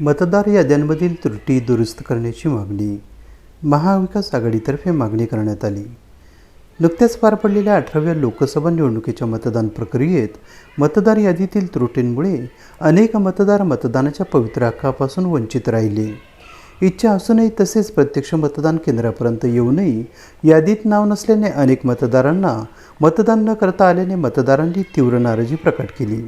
मतदार याद्यांमधील त्रुटी दुरुस्त करण्याची मागणी महाविकास आघाडीतर्फे मागणी करण्यात आली. नुकत्याच पार पडलेल्या अठराव्या लोकसभा निवडणुकीच्या मतदान प्रक्रियेत मतदार यादीतील त्रुटींमुळे अनेक मतदार मतदानाच्या पवित्र हक्कापासून वंचित राहिले. इच्छा असूनही तसेच प्रत्यक्ष मतदान केंद्रापर्यंत येऊनही यादीत नाव नसल्याने अनेक मतदारांना मतदान न करता आल्याने मतदारांनी तीव्र नाराजी प्रकट केली.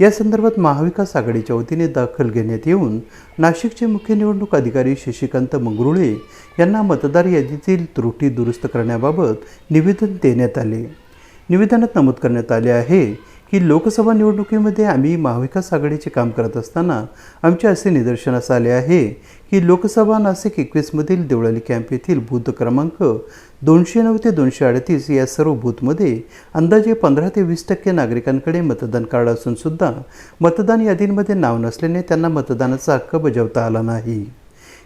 या संदर्भात महाविकास आघाडीच्या वतीने दाखल घेण्यात येऊन नाशिकचे मुख्य निवडणूक अधिकारी शशिकांत मंगरुळे यांना मतदार यादीतील त्रुटी दुरुस्त करण्याबाबत निवेदन देण्यात आले. निवेदनात नमूद करण्यात आले आहे की लोकसभा निवडणुकीमध्ये आम्ही महाविकास आघाडीचे काम करत असताना आमचे असे निदर्शनास आले आहे की लोकसभा नाशिक एकवीसमधील देवळाली कॅम्प येथील बूथ क्रमांक दोनशे नऊ ते दोनशे अडतीस या सर्व बूथमध्ये अंदाजे पंधरा ते वीस टक्के नागरिकांकडे मतदान कार्ड असूनसुद्धा मतदान यादींमध्ये नाव नसल्याने त्यांना मतदानाचा हक्क बजावता आला नाही.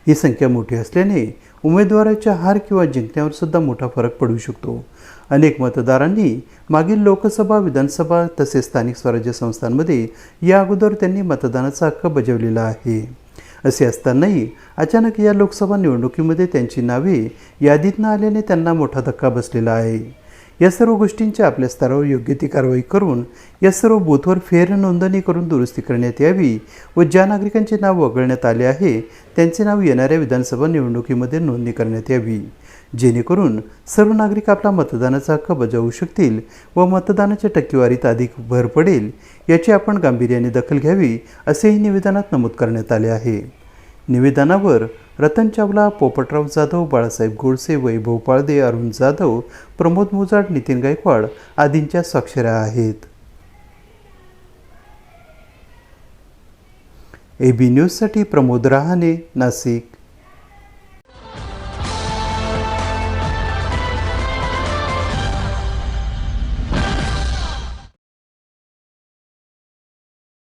ही संख्या मोठी असल्याने उमेदवाराच्या हार किंवा जिंकण्यावर सुद्धा मोठा फरक पडू शकतो. अनेक मतदारांनी मागील लोकसभा विधानसभा तसेच स्थानिक स्वराज्य संस्थांमध्ये या अगोदर त्यांनी मतदानाचा हक्क बजावलेला आहे. असे असतानाही अचानक या लोकसभा निवडणुकीमध्ये त्यांची नावे यादीत न आल्याने त्यांना मोठा धक्का बसलेला आहे. या सर्व गोष्टींची आपल्या स्तरावर योग्य ती कारवाई करून या सर्व बूथवर फेर नोंदणी करून दुरुस्ती करण्यात यावी व ज्या नागरिकांचे नाव वगळण्यात आले आहे त्यांचे नाव येणाऱ्या विधानसभा निवडणुकीमध्ये नोंदणी करण्यात यावी. जेणेकरून सर्व नागरिक आपला मतदानाचा हक्क बजावू शकतील व मतदानाच्या टक्केवारीत अधिक भर पडेल याची आपण गांभीर्याने दखल घ्यावी असेही निवेदनात नमूद करण्यात आले आहे. निवेदनावर रतन चावला पोपटराव जाधव बाळासाहेब गोडसे वैभव पाळदे अरुण जाधव प्रमोद मुजाड नितीन गायकवाड आदींच्या स्वाक्षऱ्या आहेत. ए बी न्यूजसाठी प्रमोद रहाणे नाशिक.